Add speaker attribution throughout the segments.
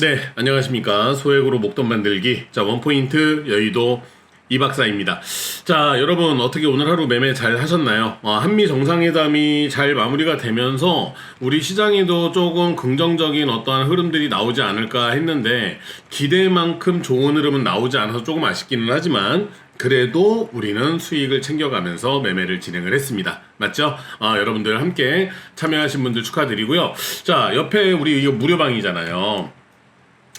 Speaker 1: 네, 안녕하십니까. 소액으로 목돈 만들기. 자, 원포인트 여의도 이 박사입니다. 자, 여러분, 어떻게 오늘 하루 매매 잘 하셨나요? 어, 한미 정상회담이 잘 마무리가 되면서 우리 시장에도 조금 긍정적인 어떠한 흐름들이 나오지 않을까 했는데 기대만큼 좋은 흐름은 나오지 않아서 조금 아쉽기는 하지만 그래도 우리는 수익을 챙겨가면서 매매를 진행을 했습니다. 맞죠? 아, 여러분들 함께 참여하신 분들 축하드리고요. 자, 옆에 우리 이거 무료방이잖아요.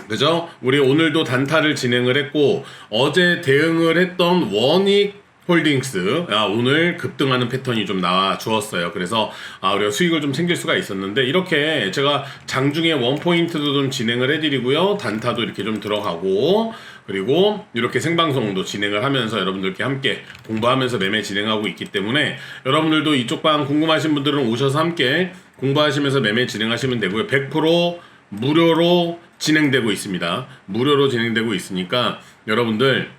Speaker 1: 그죠? 우리 오늘도 단타를 진행을 했고 어제 대응을 했던 원익 홀딩스 아, 오늘 급등하는 패턴이 좀 나와 주었어요. 그래서 아, 우리가 수익을 좀 챙길 수가 있었는데 이렇게 제가 장중에 원 포인트도 좀 진행을 해드리고요, 단타도 이렇게 좀 들어가고 그리고 이렇게 생방송도 진행을 하면서 여러분들께 함께 공부하면서 매매 진행하고 있기 때문에 여러분들도 이쪽 방 궁금하신 분들은 오셔서 함께 공부하시면서 매매 진행하시면 되고요. 100% 무료로 진행되고 있습니다. 무료로 진행되고 있으니까 여러분들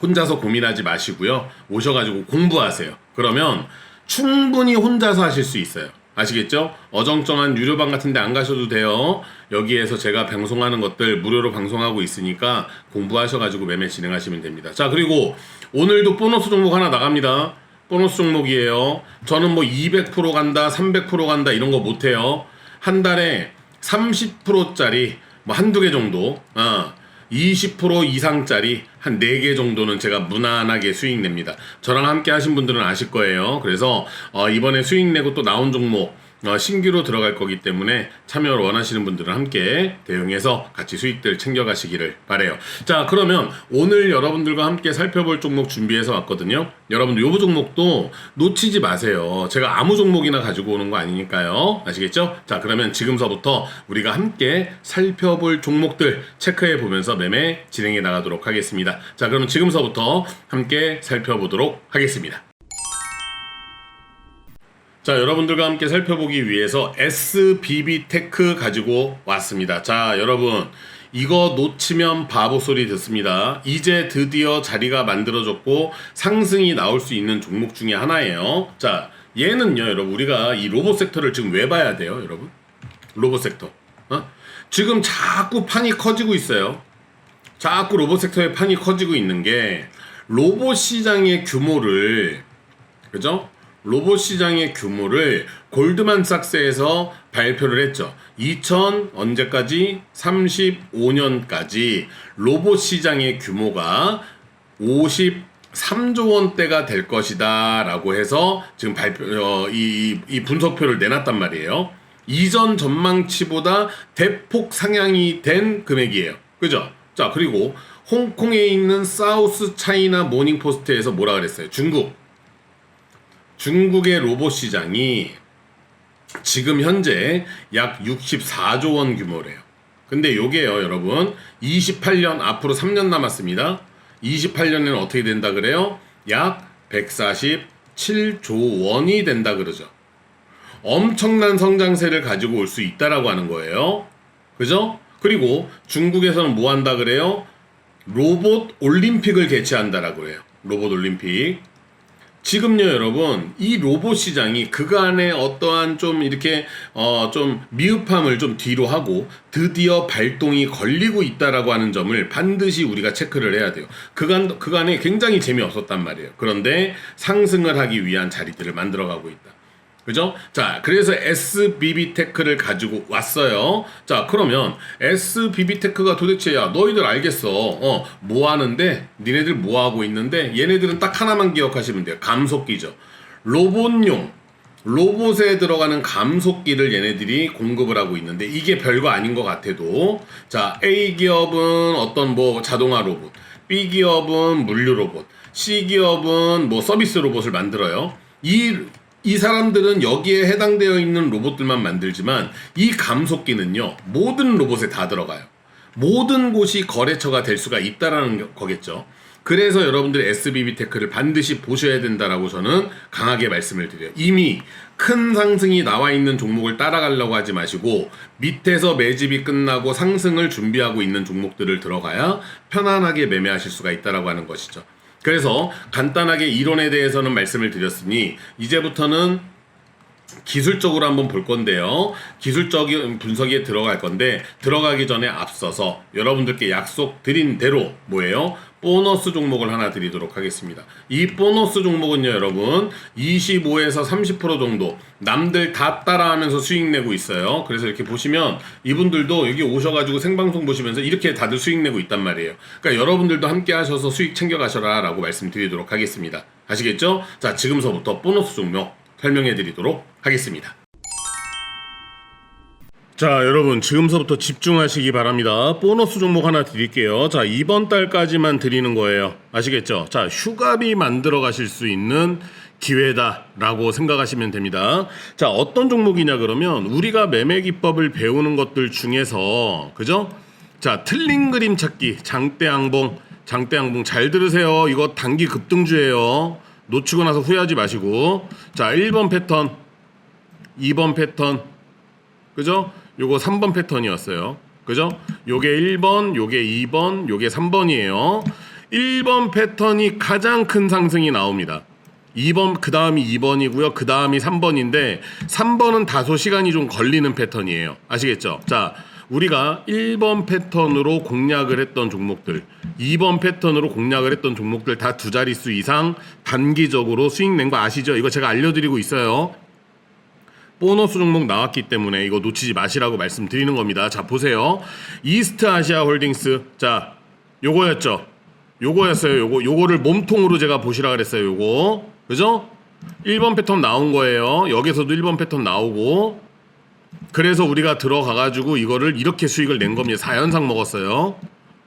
Speaker 1: 혼자서 고민하지 마시고요. 오셔가지고 공부하세요. 그러면 충분히 혼자서 하실 수 있어요. 아시겠죠? 어정쩡한 유료방 같은데 안 가셔도 돼요. 여기에서 제가 방송하는 것들 무료로 방송하고 있으니까 공부하셔가지고 매매 진행하시면 됩니다. 자, 그리고 오늘도 보너스 종목 하나 나갑니다. 보너스 종목이에요. 저는 뭐 200% 간다, 300% 간다 이런 거 못해요. 한 달에 30%짜리 뭐 한두 개 정도, 어, 20% 이상짜리 한 4개 정도는 제가 무난하게 수익 냅니다. 저랑 함께 하신 분들은 아실 거예요. 그래서 어, 이번에 수익 내고 또 나온 종목 어, 신규로 들어갈 거기 때문에 참여를 원하시는 분들은 함께 대응해서 같이 수익들 챙겨가시기를 바래요. 자, 그러면 오늘 여러분들과 함께 살펴볼 종목 준비해서 왔거든요. 여러분들 요부 종목도 놓치지 마세요. 제가 아무 종목이나 가지고 오는 거 아니니까요. 아시겠죠? 자, 그러면 지금서부터 우리가 함께 살펴볼 종목들 체크해 보면서 매매 진행해 나가도록 하겠습니다. 자, 그럼 지금서부터 함께 살펴보도록 하겠습니다. 자, 여러분들과 함께 살펴보기 위해서 SBB 테크 가지고 왔습니다. 자, 여러분. 이거 놓치면 바보 소리 듣습니다. 이제 드디어 자리가 만들어졌고 상승이 나올 수 있는 종목 중에 하나예요. 자, 얘는요, 여러분. 우리가 이 로봇 섹터를 지금 왜 봐야 돼요, 여러분? 로봇 섹터. 어? 지금 자꾸 판이 커지고 있어요. 자꾸 로봇 섹터의 판이 커지고 있는 게 로봇 시장의 규모를 그죠? 로봇 시장의 규모를 골드만삭스에서 발표를 했죠. 2000 언제까지 35년까지 로봇 시장의 규모가 53조 원대가 될 것이다라고 해서 지금 발표 어, 이, 이 분석표를 내놨단 말이에요. 이전 전망치보다 대폭 상향이 된 금액이에요. 그죠? 자, 그리고 홍콩에 있는 사우스 차이나 모닝 포스트에서 뭐라 그랬어요? 중국 중국의 로봇 시장이 지금 현재 약 64조 원 규모래요. 근데 요게요, 여러분. 28년 앞으로 3년 남았습니다. 28년에는 어떻게 된다 그래요? 약 147조 원이 된다 그러죠. 엄청난 성장세를 가지고 올 수 있다라고 하는 거예요. 그죠? 그리고 중국에서는 뭐 한다 그래요? 로봇 올림픽을 개최한다라고 그래요. 로봇 올림픽. 지금요 여러분 이 로봇 시장이 그간의 어떠한 좀 이렇게 어 좀 미흡함을 좀 뒤로 하고 드디어 발동이 걸리고 있다라고 하는 점을 반드시 우리가 체크를 해야 돼요. 그간 그간에 굉장히 재미없었단 말이에요. 그런데 상승을 하기 위한 자리들을 만들어가고 있다. 그죠? 자, 그래서 SBB 테크를 가지고 왔어요. 자, 그러면 SBB 테크가 도대체 야, 너희들 알겠어. 어, 뭐 하는데? 니네들 뭐 하고 있는데? 얘네들은 딱 하나만 기억하시면 돼요. 감속기죠. 로봇용 로봇에 들어가는 감속기를 얘네들이 공급을 하고 있는데 이게 별거 아닌 것 같아도 자 A 기업은 어떤 뭐 자동화 로봇, B 기업은 물류 로봇, C 기업은 뭐 서비스 로봇을 만들어요. 이 이 사람들은 여기에 해당되어 있는 로봇들만 만들지만 이 감속기는요 모든 로봇에 다 들어가요. 모든 곳이 거래처가 될 수가 있다라는 거겠죠. 그래서 여러분들 SBB 테크를 반드시 보셔야 된다라고 저는 강하게 말씀을 드려요. 이미 큰 상승이 나와 있는 종목을 따라가려고 하지 마시고 밑에서 매집이 끝나고 상승을 준비하고 있는 종목들을 들어가야 편안하게 매매하실 수가 있다라고 하는 것이죠. 그래서 간단하게 이론에 대해서는 말씀을 드렸으니 이제부터는 기술적으로 한번 볼 건데요. 기술적인 분석에 들어갈 건데 들어가기 전에 앞서서 여러분들께 약속 드린 대로 뭐예요? 보너스 종목을 하나 드리도록 하겠습니다. 이 보너스 종목은요, 여러분 25에서 30% 정도 남들 다 따라하면서 수익 내고 있어요. 그래서 이렇게 보시면 이분들도 여기 오셔가지고 생방송 보시면서 이렇게 다들 수익 내고 있단 말이에요. 그러니까 여러분들도 함께 하셔서 수익 챙겨가셔라라고 말씀드리도록 하겠습니다. 아시겠죠? 자, 지금서부터 보너스 종목 설명해 드리도록 하겠습니다. 자, 여러분, 지금서부터 집중하시기 바랍니다. 보너스 종목 하나 드릴게요. 자, 이번 달까지만 드리는 거예요. 아시겠죠? 자, 휴가비 만들어 가실 수 있는 기회다 라고 생각하시면 됩니다. 자, 어떤 종목이냐 그러면 우리가 매매 기법을 배우는 것들 중에서 그죠? 자, 틀린 그림 찾기, 장대양봉, 장대양봉 잘 들으세요. 이거 단기 급등주예요. 놓치고 나서 후회하지 마시고. 자, 1번 패턴, 2번 패턴, 그죠? 요거 3번 패턴이었어요. 그죠? 요게 1번, 요게 2번, 요게 3번이에요. 1번 패턴이 가장 큰 상승이 나옵니다. 2번 그 다음이 2번이고요. 그 다음이 3번인데 3번은 다소 시간이 좀 걸리는 패턴이에요. 아시겠죠? 자, 우리가 1번 패턴으로 공략을 했던 종목들, 2번 패턴으로 공략을 했던 종목들 다 두 자릿수 이상 단기적으로 수익 낸 거 아시죠? 이거 제가 알려드리고 있어요. 보너스 종목 나왔기 때문에 이거 놓치지 마시라고 말씀드리는 겁니다. 자, 보세요. 이스트 아시아 홀딩스. 자, 요거였죠. 요거였어요. 요거 요거를 몸통으로 제가 보시라 그랬어요. 요거. 그죠? 1번 패턴 나온 거예요. 여기서도 1번 패턴 나오고 그래서 우리가 들어가 가지고 이거를 이렇게 수익을 낸 겁니다. 4연상 먹었어요.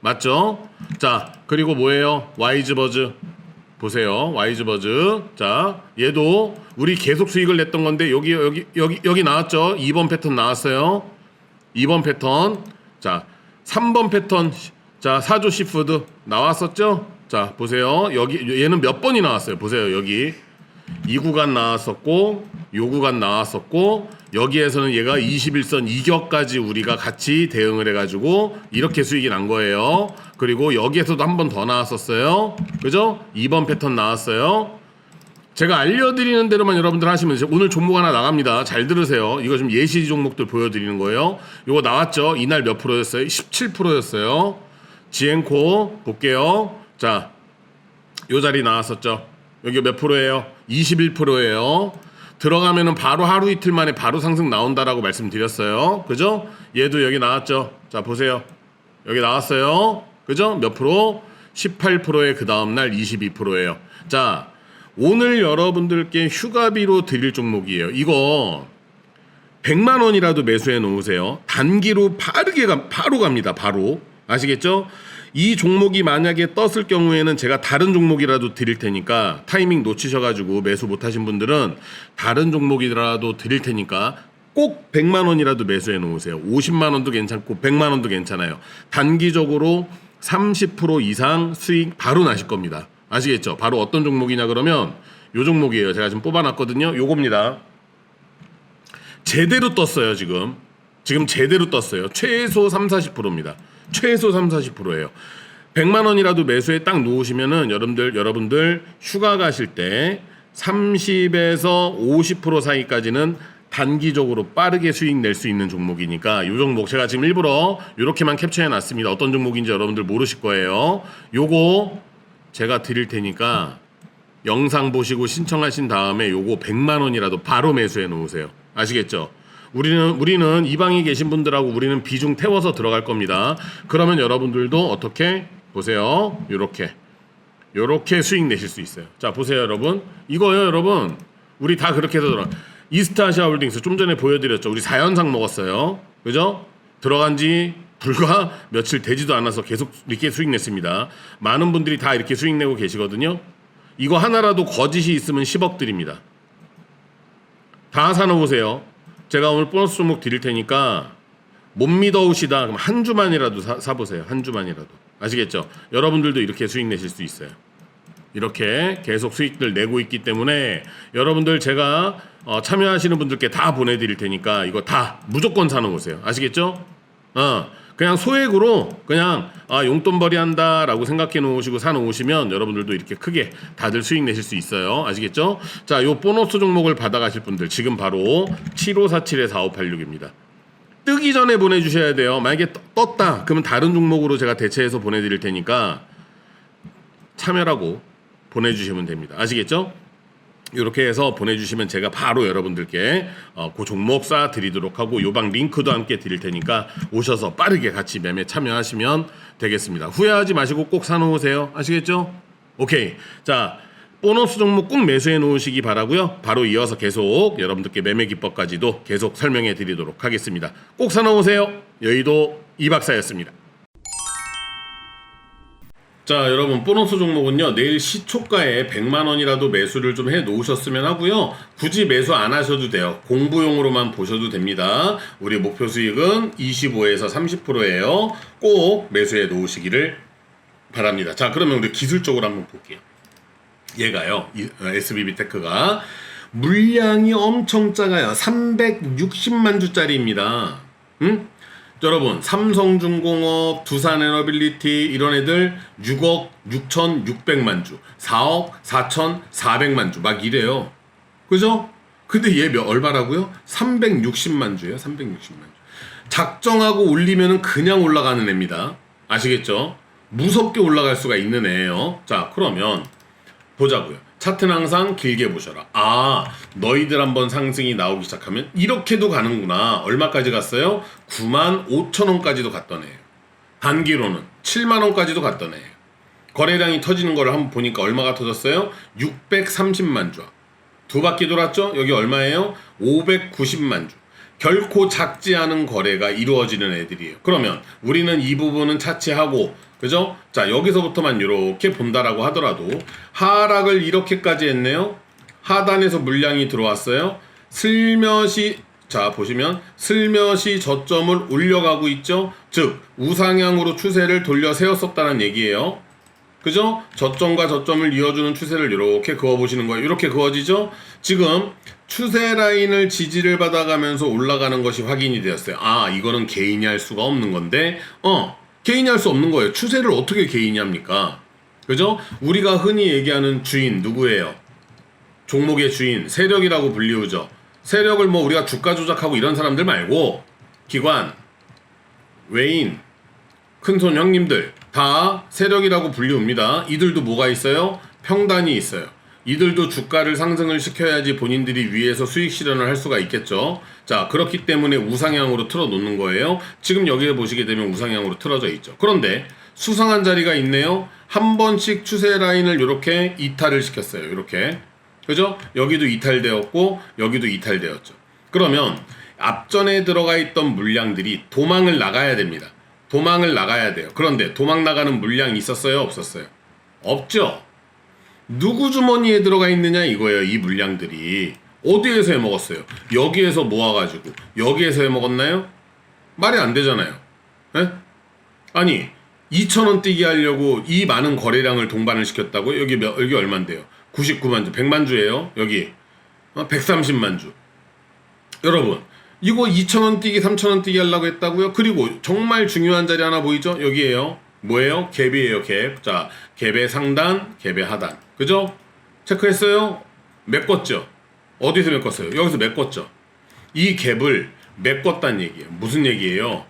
Speaker 1: 맞죠? 자, 그리고 뭐예요? 와이즈버즈. 보세요. 와이즈 버즈. 자, 얘도 우리 계속 수익을 냈던 건데 여기 여기 여기 여기 나왔죠? 2번 패턴 나왔어요. 2번 패턴. 자, 3번 패턴. 자, 사조 시푸드 나왔었죠? 자, 보세요. 여기 얘는 몇 번이 나왔어요. 보세요. 여기 이 구간 나왔었고 요 구간 나왔었고 여기에서는 얘가 21선 이격까지 우리가 같이 대응을 해가지고 이렇게 수익이 난 거예요. 그리고 여기에서도 한 번 더 나왔었어요. 그죠? 2번 패턴 나왔어요. 제가 알려드리는 대로만 여러분들 하시면 돼요. 오늘 종목 하나 나갑니다. 잘 들으세요. 이거 좀 예시 종목들 보여드리는 거예요. 이거 나왔죠? 이날 몇 프로였어요? 17%였어요. 지엔코 볼게요. 자, 요 자리 나왔었죠? 여기 몇 프로예요? 21%예요. 들어가면은 바로 하루 이틀 만에 바로 상승 나온다라고 말씀드렸어요. 그죠? 얘도 여기 나왔죠? 자, 보세요. 여기 나왔어요. 그죠? 몇 프로? 18%에 그 다음 날 22%예요. 자, 오늘 여러분들께 휴가비로 드릴 종목이에요. 이거 100만 원이라도 매수해 놓으세요. 단기로 빠르게 가, 바로 갑니다. 바로. 아시겠죠? 이 종목이 만약에 떴을 경우에는 제가 다른 종목이라도 드릴 테니까 타이밍 놓치셔가지고 매수 못하신 분들은 다른 종목이라도 드릴 테니까 꼭 100만 원이라도 매수해 놓으세요. 50만 원도 괜찮고 100만 원도 괜찮아요. 단기적으로 30% 이상 수익 바로 나실 겁니다. 아시겠죠? 바로 어떤 종목이냐 그러면 요 종목이에요. 제가 지금 뽑아놨거든요. 요겁니다. 제대로 떴어요, 지금. 지금 제대로 떴어요. 최소 3, 40%입니다. 최소 3, 40%예요. 100만 원이라도 매수에 딱 놓으시면은 여러분들 여러분들 휴가 가실 때 30에서 50% 사이까지는 단기적으로 빠르게 수익 낼 수 있는 종목이니까 요 종목 제가 지금 일부러 이렇게만 캡처해 놨습니다. 어떤 종목인지 여러분들 모르실 거예요. 요거 제가 드릴 테니까 영상 보시고 신청하신 다음에 요거 100만 원이라도 바로 매수해 놓으세요. 아시겠죠? 우리는 우리는 이 방에 계신 분들하고 우리는 비중 태워서 들어갈 겁니다. 그러면 여러분들도 어떻게 보세요. 요렇게 요렇게 수익 내실 수 있어요. 자, 보세요, 여러분. 이거요, 여러분. 우리 다 그렇게 해서 들어. 이스타시아 홀딩스 좀 전에 보여드렸죠. 우리 4연상 먹었어요. 그죠? 들어간 지 불과 며칠 되지도 않아서 계속 이렇게 수익 냈습니다. 많은 분들이 다 이렇게 수익 내고 계시거든요. 이거 하나라도 거짓이 있으면 10억 드립니다. 다 사놓으세요. 제가 오늘 보너스 종목 드릴 테니까 못 믿어오시다 그럼 한 주만이라도 사, 사보세요. 한 주만이라도. 아시겠죠? 여러분들도 이렇게 수익 내실 수 있어요. 이렇게 계속 수익들 내고 있기 때문에 여러분들 제가 어, 참여하시는 분들께 다 보내드릴 테니까 이거 다 무조건 사놓으세요. 아시겠죠? 어. 그냥 소액으로 그냥 아 용돈벌이 한다라고 생각해 놓으시고 사 놓으시면 여러분들도 이렇게 크게 다들 수익 내실 수 있어요. 아시겠죠? 자, 요 보너스 종목을 받아 가실 분들 지금 바로 7547에 4586입니다. 뜨기 전에 보내 주셔야 돼요. 만약에 떠- 떴다 그러면 다른 종목으로 제가 대체해서 보내 드릴 테니까 참여라고 보내 주시면 됩니다. 아시겠죠? 이렇게 해서 보내주시면 제가 바로 여러분들께 어, 그 종목 쏴 드리도록 하고 요방 링크도 함께 드릴 테니까 오셔서 빠르게 같이 매매 참여하시면 되겠습니다. 후회하지 마시고 꼭 사놓으세요. 아시겠죠? 오케이. 자, 보너스 종목 꼭 매수해 놓으시기 바라고요. 바로 이어서 계속 여러분들께 매매 기법까지도 계속 설명해 드리도록 하겠습니다. 꼭 사놓으세요. 여의도 이박사였습니다. 자 여러분 보너스 종목은요 내일 시초가에 100만 원이라도 매수를 좀 해 놓으셨으면 하고요. 굳이 매수 안 하셔도 돼요. 공부용으로만 보셔도 됩니다. 우리 목표 수익은 25에서 30%예요. 꼭 매수해 놓으시기를 바랍니다. 자 그러면 우리 기술적으로 한번 볼게요. 얘가요 이- 어, SBB 테크가 물량이 엄청 작아요. 360만 주짜리입니다. 응? 여러분 삼성중공업, 두산에너빌리티 이런 애들 6억 6,600만 주, 4억 4,400만 주 막 이래요. 그죠? 근데 얘 몇 얼마라고요? 360만 주예요. 360만 주. 작정하고 올리면은 그냥 올라가는 애입니다. 아시겠죠? 무섭게 올라갈 수가 있는 애예요. 자, 그러면 보자고요. 차트는 항상 길게 보셔라. 아, 너희들 한번 상승이 나오기 시작하면 이렇게도 가는구나. 얼마까지 갔어요? 9만 5천 원까지도 갔던 애예요. 단기로는 7만 원까지도 갔던 애예요. 거래량이 터지는 걸 한번 보니까 얼마가 터졌어요? 630만 주. 두 바퀴 돌았죠? 여기 얼마예요? 590만 주. 결코 작지 않은 거래가 이루어지는 애들이에요. 그러면 우리는 이 부분은 차치하고 그죠? 자 여기서부터만 이렇게 본다라고 하더라도 하락을 이렇게까지 했네요. 하단에서 물량이 들어왔어요. 슬며시 자 보시면 슬며시 저점을 올려가고 있죠. 즉 우상향으로 추세를 돌려 세웠었다는 얘기예요. 그죠? 저점과 저점을 이어주는 추세를 이렇게 그어보시는 거예요. 이렇게 그어지죠? 지금 추세 라인을 지지를 받아가면서 올라가는 것이 확인이 되었어요. 아, 이거는 개인이 할 수가 없는 건데, 어, 개인이 할 수 없는 거예요. 추세를 어떻게 개인이 합니까? 그죠? 우리가 흔히 얘기하는 주인 누구예요? 종목의 주인, 세력이라고 불리우죠. 세력을 뭐 우리가 주가 조작하고 이런 사람들 말고, 기관, 외인, 큰손 형님들 다 세력이라고 불리웁니다. 이들도 뭐가 있어요? 평단이 있어요. 이들도 주가를 상승을 시켜야지 본인들이 위에서 수익 실현을 할 수가 있겠죠. 자, 그렇기 때문에 우상향으로 틀어 놓는 거예요. 지금 여기에 보시게 되면 우상향으로 틀어져 있죠. 그런데 수상한 자리가 있네요. 한 번씩 추세 라인을 이렇게 이탈을 시켰어요. 이렇게. 그죠? 여기도 이탈되었고 여기도 이탈되었죠. 그러면 앞전에 들어가 있던 물량들이 도망을 나가야 됩니다. 도망을 나가야 돼요. 그런데 도망 나가는 물량이 있었어요? 없었어요? 없죠. 누구 주머니에 들어가 있느냐 이거예요. 이 물량들이 어디에서 해 먹었어요? 여기에서 모아가지고 여기에서 해 먹었나요? 말이 안 되잖아요. 에? 아니 2천 원 뛰게 하려고 이 많은 거래량을 동반을 시켰다고 여기 몇 여기 얼마인데요? 99만 주, 100만 주예요. 여기 어, 130만 주. 여러분 이거 2,000원 뛰기 3,000원 뛰기 하려고 했다고요? 그리고 정말 중요한 자리 하나 보이죠? 여기에요 뭐예요? 갭이에요 갭. 자 갭의 상단 갭의 하단 그죠? 체크했어요? 메꿨죠? 어디서 메꿨어요? 여기서 메꿨죠? 이 갭을 메꿨다는 얘기예요 무슨 얘기예요?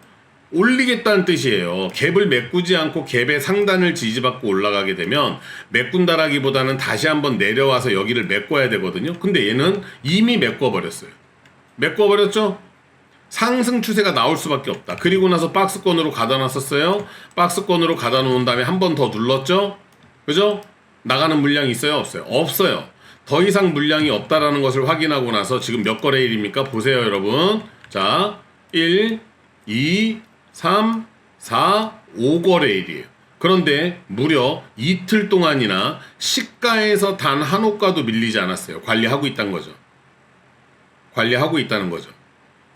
Speaker 1: 올리겠다는 뜻이에요. 갭을 메꾸지 않고 갭의 상단을 지지받고 올라가게 되면 메꾼다라기보다는 다시 한번 내려와서 여기를 메꿔야 되거든요. 근데 얘는 이미 메꿔버렸어요. 메꿔버렸죠? 상승 추세가 나올 수밖에 없다. 그리고 나서 박스권으로 가다 놨었어요. 박스권으로 가다 놓은 다음에 한 번 더 눌렀죠? 그죠? 나가는 물량이 있어요? 없어요? 없어요. 더 이상 물량이 없다라는 것을 확인하고 나서 지금 몇 거래일입니까? 보세요, 여러분. 자, 1, 2, 3, 4, 5거래일이에요. 그런데 무려 이틀 동안이나 시가에서 단 한 호가도 밀리지 않았어요. 관리하고 있다는 거죠. 관리하고 있다는 거죠.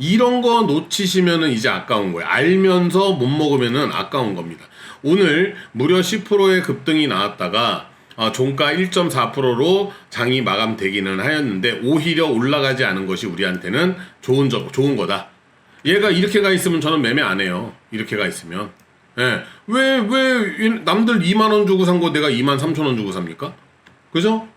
Speaker 1: 이런 거 놓치시면은 이제 아까운 거예요. 알면서 못 먹으면은 아까운 겁니다. 오늘 무려 10%의 급등이 나왔다가 어, 종가 1.4%로 장이 마감되기는 하였는데 오히려 올라가지 않은 것이 우리한테는 좋은 적 좋은 거다. 얘가 이렇게 가 있으면 저는 매매 안 해요. 이렇게 가 있으면. 예. 왜, 왜, 남들 2만원 주고 산 거 내가 2만 3천 원 주고 삽니까? 그죠?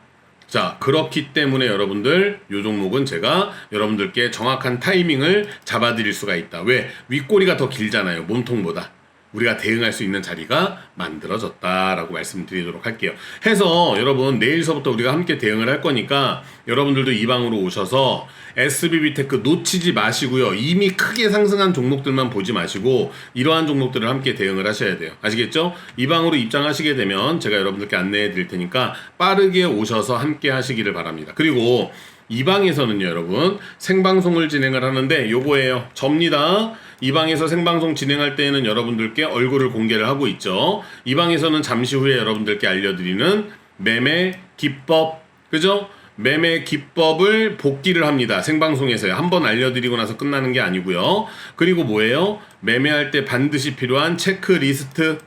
Speaker 1: 자, 그렇기 때문에 여러분들, 요 종목은 제가 여러분들께 정확한 타이밍을 잡아 드릴 수가 있다. 왜? 윗꼬리가 더 길잖아요. 몸통보다. 우리가 대응할 수 있는 자리가 만들어졌다라고 말씀드리도록 할게요. 해서 여러분 내일서부터 우리가 함께 대응을 할 거니까 여러분들도 이 방으로 오셔서 SBB 테크 놓치지 마시고요. 이미 크게 상승한 종목들만 보지 마시고 이러한 종목들을 함께 대응을 하셔야 돼요. 아시겠죠? 이 방으로 입장하시게 되면 제가 여러분들께 안내해 드릴 테니까 빠르게 오셔서 함께 하시기를 바랍니다. 그리고 이 방에서는요, 여러분 생방송을 진행을 하는데 요거예요. 접니다. 이 방에서 생방송 진행할 때에는 여러분들께 얼굴을 공개를 하고 있죠. 이 방에서는 잠시 후에 여러분들께 알려드리는 매매 기법, 그죠? 매매 기법을 복기를 합니다. 생방송에서요. 한번 알려드리고 나서 끝나는 게 아니고요. 그리고 뭐예요? 매매할 때 반드시 필요한 체크리스트,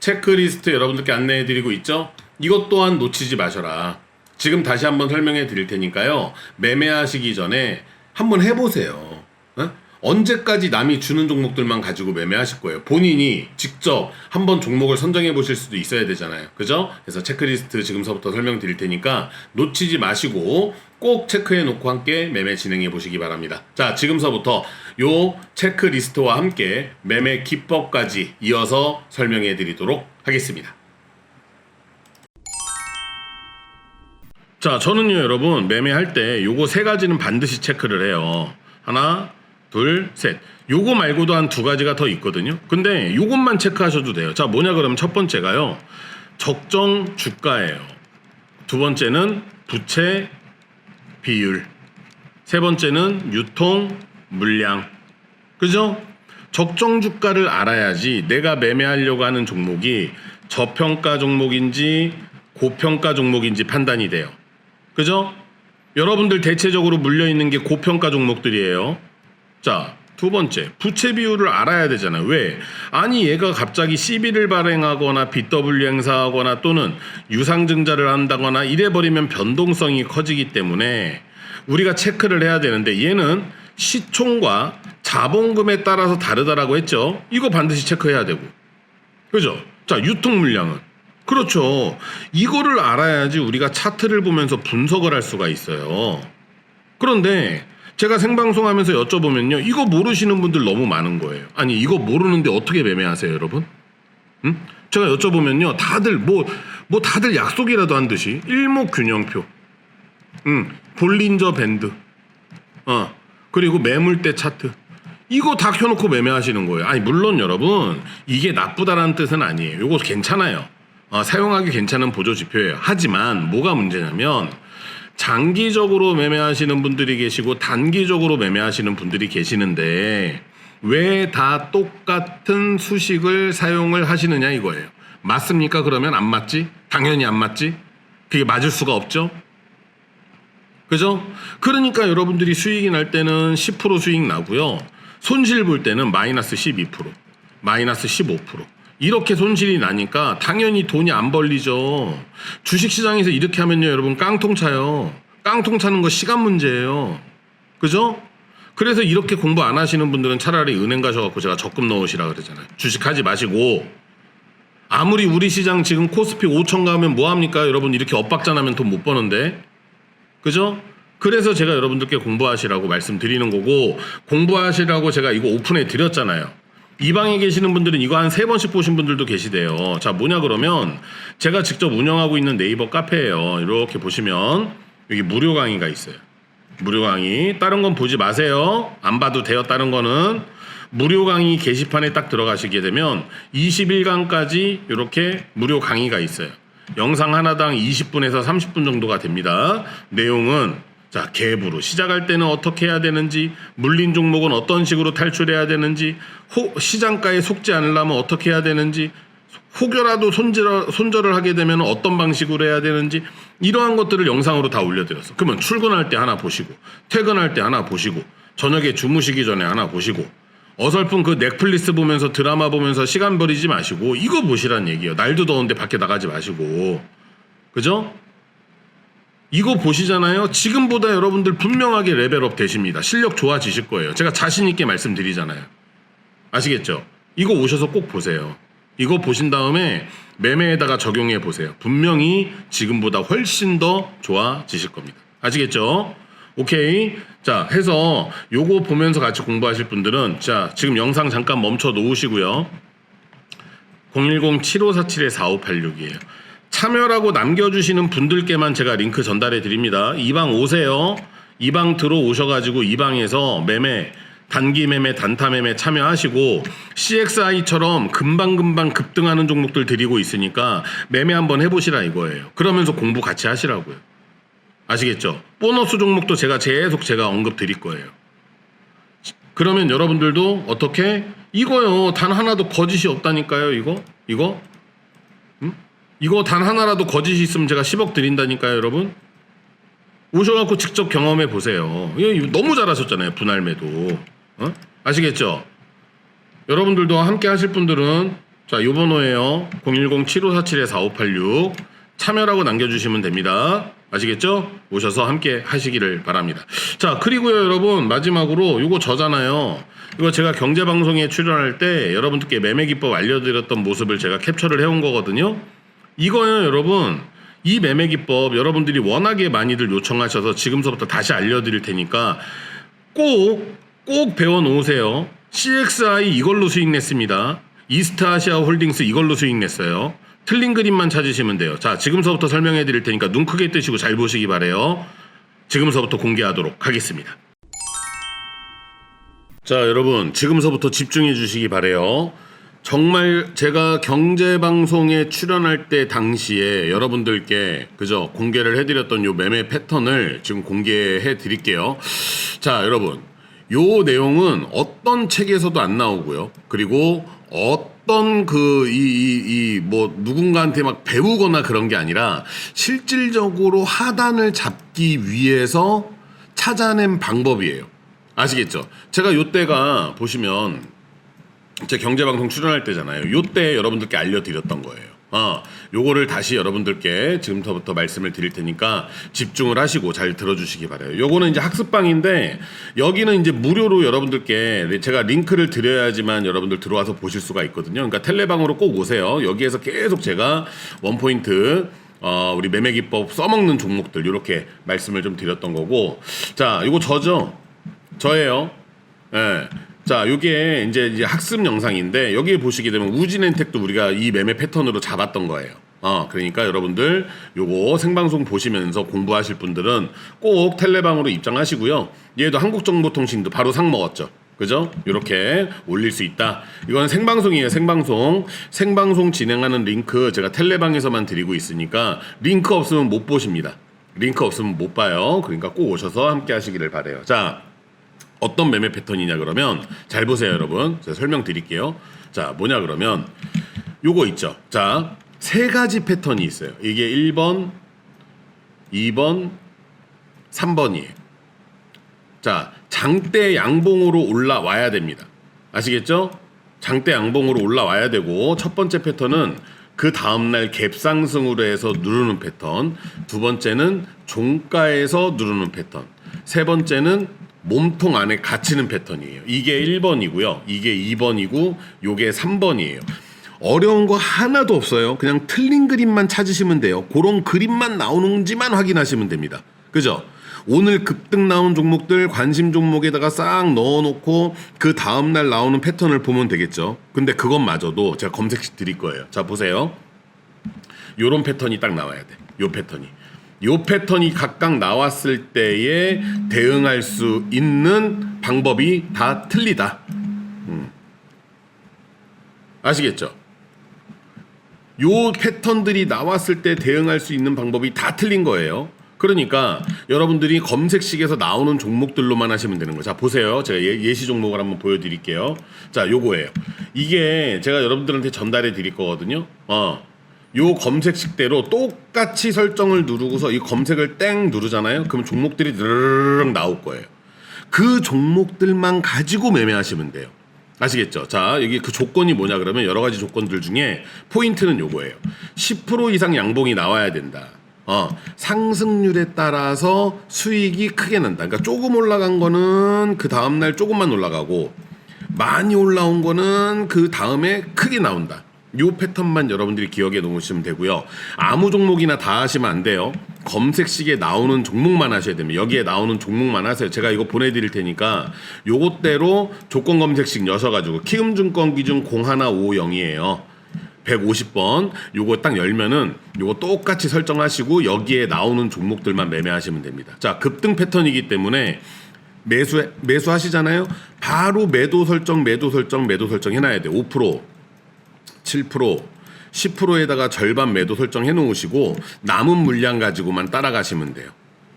Speaker 1: 체크리스트 여러분들께 안내해 드리고 있죠. 이것 또한 놓치지 마셔라. 지금 다시 한번 설명해 드릴 테니까요. 매매하시기 전에 한번 해보세요. 어? 언제까지 남이 주는 종목들만 가지고 매매하실 거예요. 본인이 직접 한번 종목을 선정해 보실 수도 있어야 되잖아요. 그죠? 그래서 체크리스트 지금서부터 설명드릴 테니까 놓치지 마시고 꼭 체크해 놓고 함께 매매 진행해 보시기 바랍니다. 자, 지금서부터 요 체크리스트와 함께 매매 기법까지 이어서 설명해 드리도록 하겠습니다. 자, 저는요, 여러분, 매매할 때 요거 세 가지는 반드시 체크를 해요. 하나, 둘, 셋. 요거 말고도 한 두 가지가 더 있거든요. 근데 요것만 체크하셔도 돼요. 자, 뭐냐 그러면 첫 번째가요. 적정 주가예요. 두 번째는 부채 비율. 세 번째는 유통 물량. 그죠? 적정 주가를 알아야지 내가 매매하려고 하는 종목이 저평가 종목인지 고평가 종목인지 판단이 돼요. 그죠? 여러분들 대체적으로 물려 있는 게 고평가 종목들이에요. 자, 두 번째, 부채 비율을 알아야 되잖아요. 왜? 아니, 얘가 갑자기 CB를 발행하거나 BW 행사하거나 또는 유상증자를 한다거나 이래 버리면 변동성이 커지기 때문에 우리가 체크를 해야 되는데 얘는 시총과 자본금에 따라서 다르다라고 했죠. 이거 반드시 체크해야 되고. 그죠? 자, 유통 물량은 그렇죠. 이거를 알아야지 우리가 차트를 보면서 분석을 할 수가 있어요. 그런데 제가 생방송하면서 여쭤보면요. 이거 모르시는 분들 너무 많은 거예요. 아니, 이거 모르는데 어떻게 매매하세요, 여러분? 응? 제가 여쭤보면요. 다들 뭐, 뭐 다들 약속이라도 한 듯이 일목균형표. 응. 볼린저 밴드. 어. 그리고 매물대 차트. 이거 다 켜놓고 매매하시는 거예요. 아니, 물론 여러분, 이게 나쁘다라는 뜻은 아니에요. 이거 괜찮아요. 어, 사용하기 괜찮은 보조 지표예요. 하지만 뭐가 문제냐면 장기적으로 매매하시는 분들이 계시고 단기적으로 매매하시는 분들이 계시는데 왜 다 똑같은 수식을 사용을 하시느냐 이거예요. 맞습니까? 그러면 안 맞지? 당연히 안 맞지? 그게 맞을 수가 없죠? 그죠? 그러니까 여러분들이 수익이 날 때는 10% 수익 나고요. 손실 볼 때는 마이너스 12%, 마이너스 15%. 이렇게 손실이 나니까 당연히 돈이 안 벌리죠. 주식시장에서 이렇게 하면요, 여러분 깡통 차요. 깡통 차는 거 시간 문제예요. 그죠? 그래서 이렇게 공부 안 하시는 분들은 차라리 은행 가셔갖고 제가 적금 넣으시라 그러잖아요. 주식하지 마시고 아무리 우리 시장 지금 코스피 5천 가면 뭐 합니까? 여러분 이렇게 엇박자 나면 돈 못 버는데. 그죠? 그래서 제가 여러분들께 공부하시라고 말씀드리는 거고 공부하시라고 제가 이거 오픈해 드렸잖아요. 이 방에 계시는 분들은 이거 한 세 번씩 보신 분들도 계시대요. 자, 뭐냐 그러면 제가 직접 운영하고 있는 네이버 카페예요. 이렇게 보시면 여기 무료 강의가 있어요. 무료 강의. 다른 건 보지 마세요. 안 봐도 돼요. 다른 거는 무료 강의 게시판에 딱 들어가시게 되면 21강까지 이렇게 무료 강의가 있어요. 영상 하나당 20분에서 30분 정도가 됩니다. 내용은 자, 갭으로 시작할 때는 어떻게 해야 되는지, 물린 종목은 어떤 식으로 탈출해야 되는지, 호, 시장가에 속지 않으려면 어떻게 해야 되는지, 혹여라도 손절, 손절을 하게 되면 어떤 방식으로 해야 되는지, 이러한 것들을 영상으로 다 올려드렸어. 그러면 출근할 때 하나 보시고, 퇴근할 때 하나 보시고, 저녁에 주무시기 전에 하나 보시고, 어설픈 그 넷플릭스 보면서 드라마 보면서 시간 버리지 마시고, 이거 보시란 얘기예요. 날도 더운데 밖에 나가지 마시고. 그죠? 이거 보시잖아요. 지금보다 여러분들 분명하게 레벨업 되십니다. 실력 좋아지실 거예요. 제가 자신 있게 말씀드리잖아요. 아시겠죠? 이거 오셔서 꼭 보세요. 이거 보신 다음에 매매에다가 적용해 보세요. 분명히 지금보다 훨씬 더 좋아지실 겁니다. 아시겠죠? 오케이. 자, 해서 요거 보면서 같이 공부하실 분들은 자, 지금 영상 잠깐 멈춰 놓으시고요. 010-7547-4586이에요. 참여라고 남겨주시는 분들께만 제가 링크 전달해 드립니다. 이 방 오세요. 이 방 들어오셔가지고 이 방에서 매매, 단기 매매, 단타 매매 참여하시고 CXI처럼 금방금방 급등하는 종목들 드리고 있으니까 매매 한번 해보시라 이거예요. 그러면서 공부 같이 하시라고요. 아시겠죠? 보너스 종목도 제가 계속 제가 언급 드릴 거예요. 그러면 여러분들도 어떻게 이거요 단 하나도 거짓이 없다니까요 이거 이거 음? 이거 단 하나라도 거짓이 있으면 제가 10억 드린다니까요 여러분 오셔갖고 직접 경험해 보세요 이거 너무 잘하셨잖아요 분할 매도 어? 아시겠죠 여러분들도 함께 하실 분들은 자 요 번호예요 010-7547-4586 참여라고 남겨주시면 됩니다 아시겠죠? 오셔서 함께 하시기를 바랍니다. 자, 그리고요, 여러분, 마지막으로 요거 저잖아요. 이거 제가 경제방송에 출연할 때 여러분들께 매매기법 알려드렸던 모습을 제가 캡처를 해온 거거든요. 이거요, 여러분. 이 매매 기법 여러분들이 워낙에 많이들 요청하셔서 지금서부터 다시 알려드릴 테니까 꼭, 꼭 배워 놓으세요. CXI 이걸로 수익 냈습니다. 이스타아시아 홀딩스 이걸로 수익 냈어요. 틀린 그림만 찾으시면 돼요. 자, 지금서부터 설명해 드릴 테니까 눈 크게 뜨시고 잘 보시기 바래요. 지금서부터 공개하도록 하겠습니다. 자, 여러분, 지금서부터 집중해 주시기 바래요. 정말 제가 경제 방송에 출연할 때 당시에 여러분들께 그저 공개를 해드렸던 요 매매 패턴을 지금 공개해 드릴게요. 자, 여러분, 요 내용은 어떤 책에서도 안 나오고요. 그리고 어떤 그 이 이 이 뭐 누군가한테 막 배우거나 그런 게 아니라 실질적으로 하단을 잡기 위해서 찾아낸 방법이에요. 아시겠죠? 제가 요 때가 보시면 제 경제방송 출연할 때잖아요. 요때 여러분들께 알려드렸던 거예요. 어, 요거를 다시 여러분들께 지금부터 말씀을 드릴 테니까 집중을 하시고 잘 들어주시기 바래요. 요거는 이제 학습방인데 여기는 이제 무료로 여러분들께 제가 링크를 드려야지만 여러분들 들어와서 보실 수가 있거든요. 그러니까 텔레방으로 꼭 오세요. 여기에서 계속 제가 원포인트 어, 우리 매매 기법 써먹는 종목들 이렇게 말씀을 좀 드렸던 거고 자, 요거 저죠. 저예요. 예. 자, 요게 이제, 이제 학습 영상인데 여기 보시게 되면 우진엔텍도 우리가 이 매매 패턴으로 잡았던 거예요. 어, 그러니까 여러분들 요거 생방송 보시면서 공부하실 분들은 꼭 텔레방으로 입장하시고요. 얘도 한국정보통신도 바로 상 먹었죠. 그죠? 이렇게 올릴 수 있다. 이건 생방송이에요, 생방송. 생방송 진행하는 링크 제가 텔레방에서만 드리고 있으니까 링크 없으면 못 보십니다. 링크 없으면 못 봐요. 그러니까 꼭 오셔서 함께 하시기를 바래요. 자, 어떤 매매 패턴이냐 그러면 잘 보세요 여러분. 제가 설명드릴게요. 자 뭐냐 그러면 요거 있죠. 자 세 가지 패턴이 있어요. 이게 1번 2번 3번이에요. 자 장대 양봉으로 올라와야 됩니다. 아시겠죠? 장대 양봉으로 올라와야 되고 첫 번째 패턴은 그 다음날 갭상승으로 해서 누르는 패턴 두 번째는 종가에서 누르는 패턴 세 번째는 몸통 안에 갇히는 패턴이에요. 이게 1번이고요. 이게 2번이고 요게 3번이에요. 어려운 거 하나도 없어요. 그냥 틀린 그림만 찾으시면 돼요. 그런 그림만 나오는지만 확인하시면 됩니다. 그죠? 오늘 급등 나온 종목들 관심 종목에다가 싹 넣어놓고 그 다음날 나오는 패턴을 보면 되겠죠. 근데 그것마저도 제가 검색식 드릴 거예요. 자 보세요. 요런 패턴이 딱 나와야 돼. 요 패턴이. 요 패턴이 각각 나왔을 때에 대응할 수 있는 방법이 다 틀리다. 음. 아시겠죠? 요 패턴들이 나왔을 때 대응할 수 있는 방법이 다 틀린 거예요. 그러니까 여러분들이 검색식에서 나오는 종목들로만 하시면 되는 거예요. 자, 보세요. 제가 예, 시 종목을 한번 보여 드릴게요. 자, 요거예요. 이게 제가 여러분들한테 전달해 드릴 거거든요. 어. 요 검색식대로 똑같이 설정을 누르고서 이 검색을 땡 누르잖아요. 그럼 종목들이 드르륵 나올 거예요. 그 종목들만 가지고 매매하시면 돼요. 아시겠죠? 자, 여기 그 조건이 뭐냐 그러면 여러 가지 조건들 중에 포인트는 요거예요. 10% 이상 양봉이 나와야 된다. 어, 상승률에 따라서 수익이 크게 난다. 그러니까 조금 올라간 거는 그 다음날 조금만 올라가고 많이 올라온 거는 그 다음에 크게 나온다. 요 패턴만 여러분들이 기억해 놓으시면 되고요. 아무 종목이나 다 하시면 안 돼요. 검색식에 나오는 종목만 하셔야 됩니다. 여기에 나오는 종목만 하세요. 제가 이거 보내드릴 테니까 요것대로 조건 검색식 여셔가지고 키움증권 기준 0150이에요. 150번 요거 딱 열면은 요거 똑같이 설정하시고 여기에 나오는 종목들만 매매하시면 됩니다. 자 급등 패턴이기 때문에 매수 매수 하시잖아요. 바로 매도 설정, 매도 설정, 매도 설정 해놔야 돼. 5%, 7%, 10%에다가 절반 매도 설정 해 놓으시고 남은 물량 가지고만 따라가시면 돼요.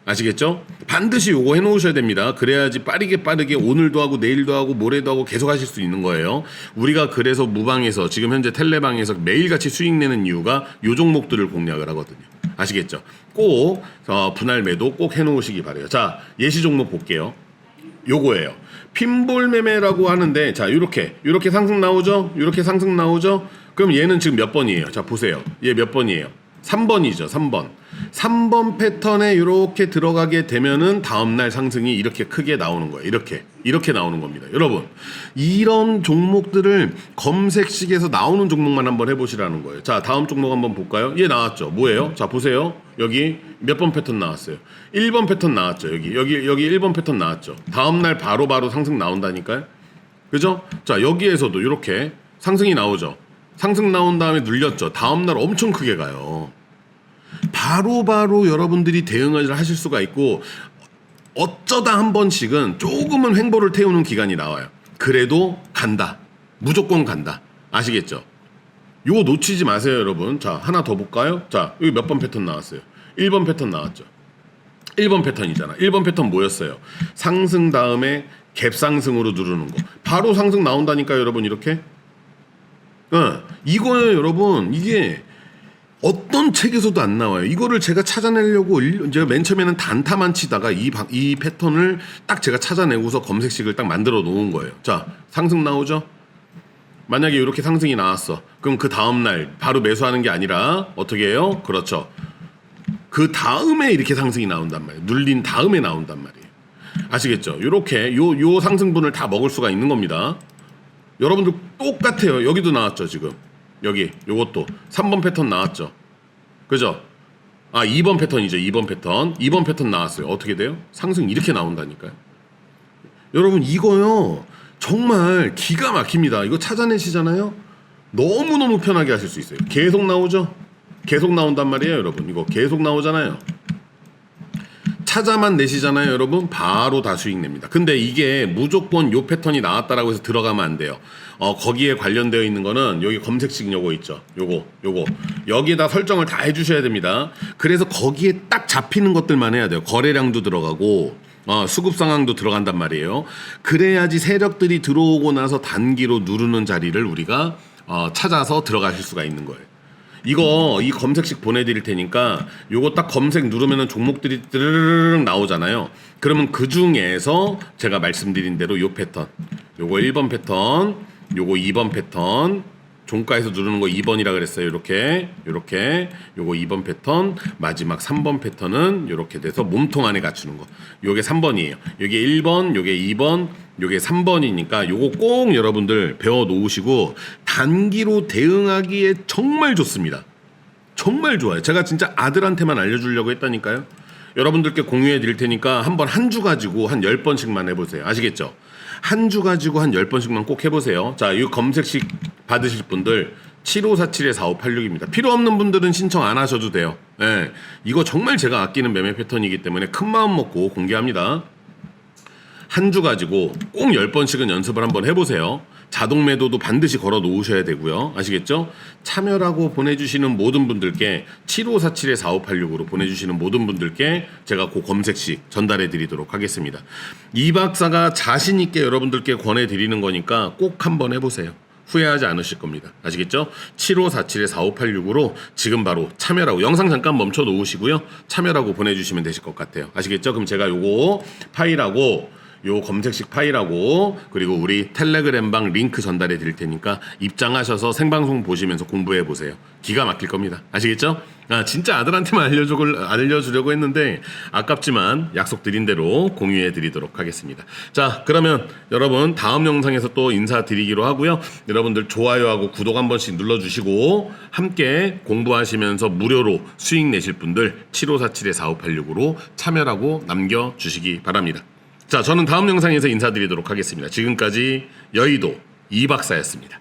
Speaker 1: 아시겠죠? 반드시 요거 해 놓으셔야 됩니다. 그래야지 빠르게 빠르게 오늘도 하고 내일도 하고 모레도 하고 계속 하실 수 있는 거예요. 우리가 그래서 무방에서 지금 현재 텔레방에서 매일같이 수익 내는 이유가 요 종목들을 공략을 하거든요. 아시겠죠? 꼭 어, 분할 매도 꼭 해 놓으시기 바래요. 자 예시 종목 볼게요. 요거예요. 핀볼 매매라고 하는데 자 요렇게 요렇게 상승 나오죠? 요렇게 상승 나오죠? 그럼 얘는 지금 몇 번이에요? 자 보세요. 얘 몇 번이에요? 3번이죠. 3번. 3번 패턴에 이렇게 들어가게 되면은 다음날 상승이 이렇게 크게 나오는 거예요. 이렇게. 이렇게 나오는 겁니다. 여러분, 이런 종목들을 검색식에서 나오는 종목만 한번 해보시라는 거예요. 자, 다음 종목 한번 볼까요? 얘 나왔죠. 뭐예요? 자, 보세요. 여기 몇 번 패턴 나왔어요? 1번 패턴 나왔죠. 여기. 여기, 여기 1번 패턴 나왔죠. 다음날 바로바로 상승 나온다니까요? 그죠? 자, 여기에서도 이렇게 상승이 나오죠. 상승 나온 다음에 눌렸죠. 다음 날 엄청 크게 가요. 바로바로 바로 여러분들이 대응을 하실 수가 있고 어쩌다 한 번씩은 조금은 횡보를 태우는 기간이 나와요. 그래도 간다. 무조건 간다. 아시겠죠? 요거 놓치지 마세요, 여러분. 자, 하나 더 볼까요? 자, 여기 몇 번 패턴 나왔어요? 1번 패턴 나왔죠. 1번 패턴이잖아. 1번 패턴 뭐였어요? 상승 다음에 갭 상승으로 누르는 거. 바로 상승 나온다니까요, 여러분, 이렇게. 어, 이거예요, 여러분. 이게 어떤 책에서도 안 나와요. 이거를 제가 찾아내려고 일- 제가 맨 처음에는 단타만 치다가 이, 방- 이 패턴을 딱 제가 찾아내고서 검색식을 딱 만들어 놓은 거예요. 자, 상승 나오죠? 만약에 이렇게 상승이 나왔어. 그럼 그 다음날 바로 매수하는 게 아니라 어떻게 해요? 그렇죠. 그 다음에 이렇게 상승이 나온단 말이에요. 눌린 다음에 나온단 말이에요. 아시겠죠? 요렇게 요, 요 상승분을 다 먹을 수가 있는 겁니다. 여러분들 똑같아요. 여기도 나왔죠, 지금. 여기 요것도 3번 패턴 나왔죠. 그죠? 아, 2번 패턴이죠. 2번 패턴. 2번 패턴 나왔어요. 어떻게 돼요? 상승 이렇게 나온다니까요. 여러분 이거요. 정말 기가 막힙니다. 이거 찾아내시잖아요. 너무너무 편하게 하실 수 있어요. 계속 나오죠? 계속 나온단 말이에요, 여러분. 이거 계속 나오잖아요. 찾아만 내시잖아요, 여러분. 바로 다 수익 냅니다. 근데 이게 무조건 요 패턴이 나왔다라고 해서 들어가면 안 돼요. 어, 거기에 관련되어 있는 거는 여기 검색식 요거 있죠. 요거, 요거. 여기에다 설정을 다 해주셔야 됩니다. 그래서 거기에 딱 잡히는 것들만 해야 돼요. 거래량도 들어가고, 어, 수급 상황도 들어간단 말이에요. 그래야지 세력들이 들어오고 나서 단기로 누르는 자리를 우리가 어, 찾아서 들어가실 수가 있는 거예요. 이거 이 검색식 보내드릴 테니까 요거 딱 검색 누르면은 종목들이 드르륵 나오잖아요. 그러면 그 중에서 제가 말씀드린 대로 요 패턴, 요거 1번 패턴, 요거 2번 패턴, 종가에서 누르는 거 2번이라 그랬어요. 이렇게 이렇게 요거 2번 패턴, 마지막 3번 패턴은 이렇게 돼서 몸통 안에 갖추는 거. 요게 3번이에요. 요게 1번, 요게 2번, 요게 3번이니까 요거 꼭 여러분들 배워 놓으시고 단기로 대응하기에 정말 좋습니다. 정말 좋아요. 제가 진짜 아들한테만 알려 주려고 했다니까요. 여러분들께 공유해 드릴 테니까 한번 한 주 가지고 한 10번씩만 해 보세요. 아시겠죠? 한 주 가지고 한 10번씩만 꼭 해보세요. 자, 이 검색식 받으실 분들 7547-4586입니다. 필요 없는 분들은 신청 안 하셔도 돼요. 예. 이거 정말 제가 아끼는 매매 패턴이기 때문에 큰 마음 먹고 공개합니다. 한 주 가지고 꼭 10번씩은 연습을 한번 해보세요. 자동 매도도 반드시 걸어 놓으셔야 되고요. 아시겠죠? 참여라고 보내주시는 모든 분들께 7547-4586으로 보내주시는 모든 분들께 제가 그 검색식 전달해 드리도록 하겠습니다. 이 박사가 자신있게 여러분들께 권해 드리는 거니까 꼭 한번 해보세요. 후회하지 않으실 겁니다. 아시겠죠? 7547-4586으로 지금 바로 참여라고 영상 잠깐 멈춰 놓으시고요. 참여라고 보내주시면 되실 것 같아요. 아시겠죠? 그럼 제가 요거 파일하고 요 검색식 파일하고 그리고 우리 텔레그램방 링크 전달해 드릴 테니까 입장하셔서 생방송 보시면서 공부해 보세요. 기가 막힐 겁니다. 아시겠죠? 아 진짜 아들한테만 알려주 알려주려고 했는데 아깝지만 약속드린 대로 공유해 드리도록 하겠습니다. 자 그러면 여러분 다음 영상에서 또 인사드리기로 하고요. 여러분들 좋아요하고 구독 한 번씩 눌러주시고 함께 공부하시면서 무료로 수익 내실 분들 7547의 4586으로 참여라고 남겨주시기 바랍니다. 자 저는 다음 영상에서 인사드리도록 하겠습니다. 지금까지 여의도 이박사였습니다.